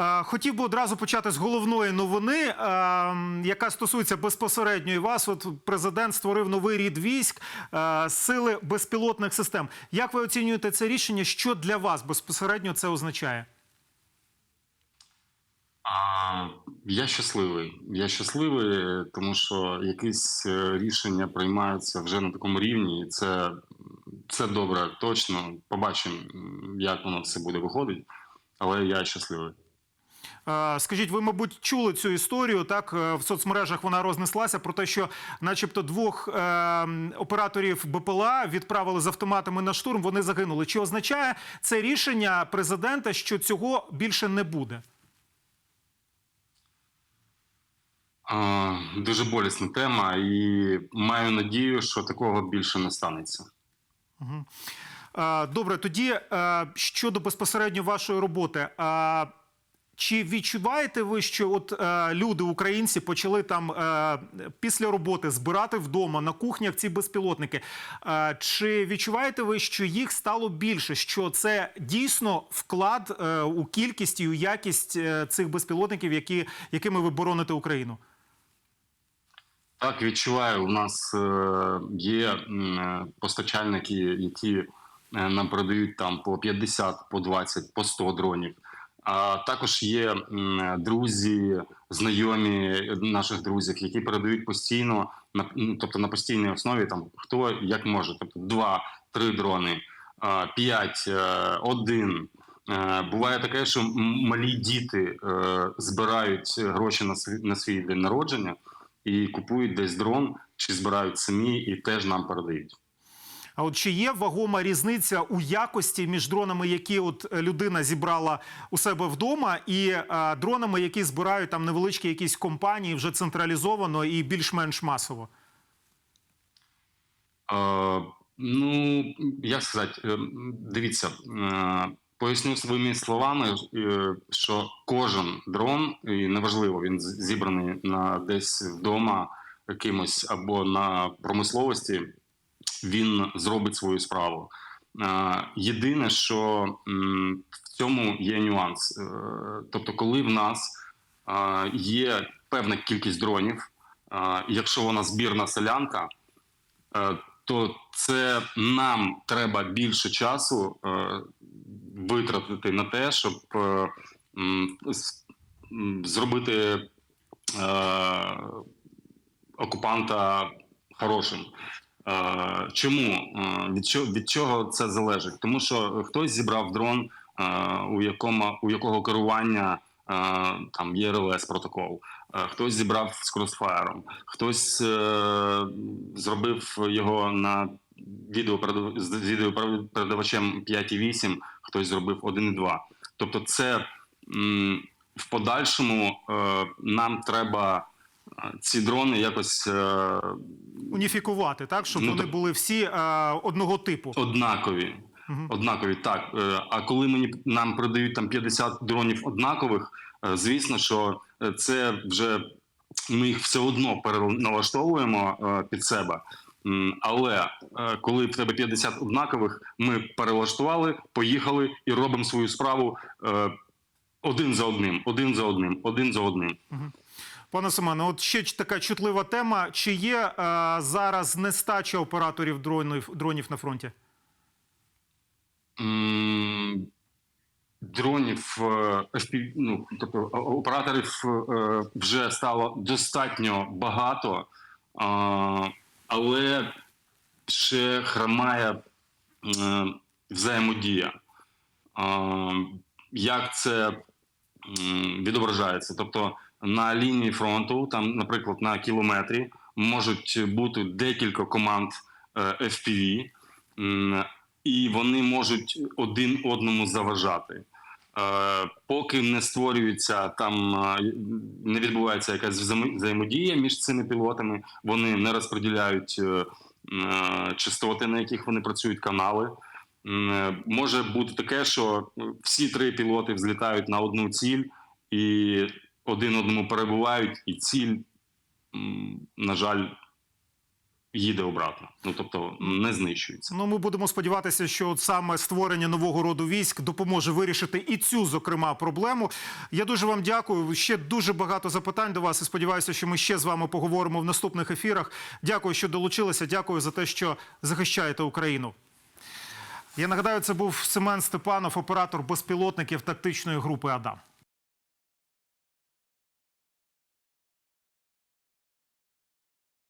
Е, Хотів би одразу почати з головної новини, е, яка стосується безпосередньо і вас. От президент створив новий рід військ, е, сили безпілотних систем. Як ви оцінюєте це рішення? Що для вас безпосередньо це означає? Я щасливий. Я щасливий, тому що якісь рішення приймаються вже на такому рівні, і це, це добре, точно. Побачимо, як воно все буде виходити. Але я щасливий. Е, Скажіть, ви, мабуть, чули цю історію? Так е, в соцмережах вона рознеслася про те, що, начебто, двох е, операторів БПЛА відправили з автоматами на штурм. Вони загинули. Чи означає це рішення президента, що цього більше не буде? Дуже болісна тема, і маю надію, що такого більше не станеться. Добре, тоді щодо безпосередньо вашої роботи. Чи відчуваєте ви, що от е, люди, українці, почали там е, після роботи збирати вдома на кухнях ці безпілотники? Е, чи відчуваєте ви, що їх стало більше? Що це дійсно вклад е, у кількість і у якість е, цих безпілотників, які, якими ви бороните Україну? Так, відчуваю. У нас е, є е, постачальники, які е, нам продають там по 50, по 20, по 100 дронів. А також є друзі, знайомі наших друзів, які передають постійно, на тобто на постійній основі, там хто як може, тобто два, три дрони, п'ять, е, один. Е, Буває таке, що малі діти е, збирають гроші на свій, на свій день народження і купують десь дрон, чи збирають самі і теж нам передають. А от чи є вагома різниця у якості між дронами, які от е, людина зібрала у себе вдома, і е, дронами, які збирають там невеличкі якісь компанії вже централізовано і більш-менш масово? Е, ну, як сказати, е, дивіться, поясню своїми словами, що кожен дрон, і неважливо, він зібраний на десь вдома якимось або на промисловості, він зробить свою справу. Е, Єдине, що в цьому є нюанс. Е, Тобто, коли в нас е, є певна кількість дронів, якщо вона збірна селянка, то це нам треба більше часу витратити на те, щоб зробити окупанта хорошим. Чому від чого, від чого це залежить? Тому що хтось зібрав дрон, у якому у якого керування там є РЛС протокол, хтось зібрав з кросфаєром, хтось е, зробив його на відео з відеопередавачем 5.8, хтось зробив 1.2. Тобто, це в подальшому е, нам треба е, ці дрони якось. Уніфікувати, так, щоб Ну, вони так. були всі е, одного типу. Однакові. Мгм. Однакові, так. Е, А коли мені нам продають там 50 дронів однакових, е, звісно, що це вже ми їх все одно переналаштовуємо під себе. Але коли в тебе 50 однакових, ми перелаштували, поїхали і робимо свою справу один за одним, один за одним, один за одним. Пане Семене, от ще така чутлива тема. Чи є е, зараз нестача операторів дронів, дронів на фронті? М, Дронів е, ну, тобто операторів е, вже стало достатньо багато, а, але ще хромає е, взаємодія. А, Як це м, відображається? Тобто на лінії фронту, там, наприклад, на кілометрі, можуть бути декілька команд е, FPV, і вони можуть один одному заважати. Е, Поки не створюється там, е, не відбувається якась взаємо- взаємодія між цими пілотами, вони не розподіляють частоти, на яких вони працюють, канали. Може бути таке, що всі три пілоти взлітають на одну ціль і один одному перебувають, і ціль, на жаль, їде обратно. Ну тобто не знищується. Ну, ми будемо сподіватися, що от саме створення нового роду військ допоможе вирішити і цю, зокрема, проблему. Я дуже вам дякую. Ще дуже багато запитань до вас. І сподіваюся, що ми ще з вами поговоримо в наступних ефірах. Дякую, що долучилися. Дякую за те, що захищаєте Україну. Я нагадаю, це був Семен Степанов, оператор безпілотників тактичної групи Адам.